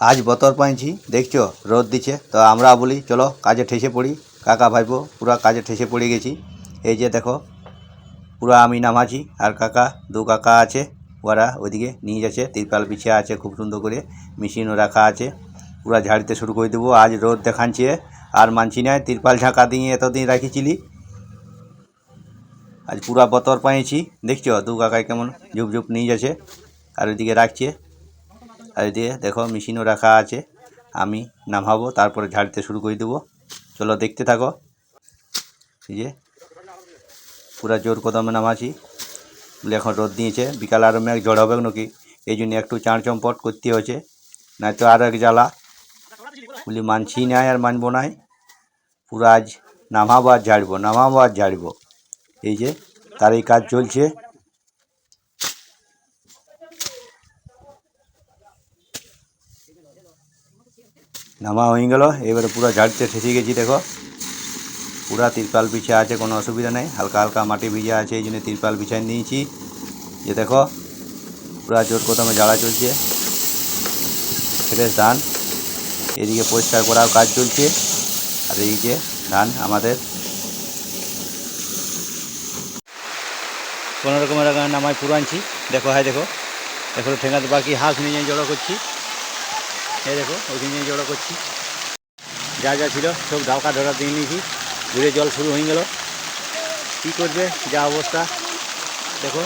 আজ বতর পাইছি, দেখছ, রোদ দিচ্ছে তো আমরা বলি, চলো কাজে ঠেসে পড়ি। কাকা ভাইপো, পুরা কাজে ঠেসে পড়ে গেছি। এই যে দেখো, পুরা আমি নামাছি, আর কাকা, দু কাকা আছে, ওরা ওইদিকে নিয়ে যাচ্ছে, তিরপাল বিছিয়ে আছে খুব সুন্দর করে, মেশিনও রাখা আছে। পুরা ঝাড়িতে শুরু করে দেবো, আজ রোদ দেখাচ্ছে আর মানছি না, তিরপাল ঝাঁকা দিয়ে এতদিন রাখিছিলি। আজ পুরা বতর পাইছি, দেখছ, দু কাকায় কেমন ঝুপ ঝুপ নিয়ে যাচ্ছে, আর ওইদিকে রাখছে। আর এদিকে দেখো মেশিনও রাখা আছে। আমি নামাবো, তারপরে ঝাড়তে শুরু করে দেবো। চলো দেখতে থাকো। এই যে, পুরা জোর কদমে নামাছি বলে এখন রোদ দিয়েছে, বিকাল আরও মেঘ ঝড় হবে নাকি? এই জন্য একটু চাঁড় চম্পট করতে হয়েছে। না তো আর এক জ্বালা। বলি মানছি নাই আর মানবো নাই পুরা আজ নামাবো আর ঝাড়বো, নামাবো আর ঝাড়বো। এই যে, তার এই কাজ চলছে। নামা হয়ে গেল। এবারে পুরো ঝাড়তে ঠেসে গেছি, দেখো। পুরা তিরপাল বিছা আছে, কোনো অসুবিধা নেই। হালকা হালকা মাটি ভিজা আছে, এই জন্য তিরপাল বিছাই নিয়েছি। যে দেখো, পুরা জোর কদমে জ্বালা চলছে। ফ্রেশ ধান। এদিকে পরিষ্কার করার কাজ চলছে। আর এইদিকে ধান আমাদের। কোনো রকমের নামায় পুরো আনছি দেখো হ্যাঁ দেখো। দেখো ঠেঙাতে বাকি হাঁস নিয়ে জড়ো করছি। এই দেখো, ওইখানে নিয়ে জড়ো করছি। যা যা ছিল, সব ধাওকা ধরা দিয়ে নিয়েছি। ঘুরে জল শুরু হয়ে গেল। কী করবে? যা অবস্থা। দেখো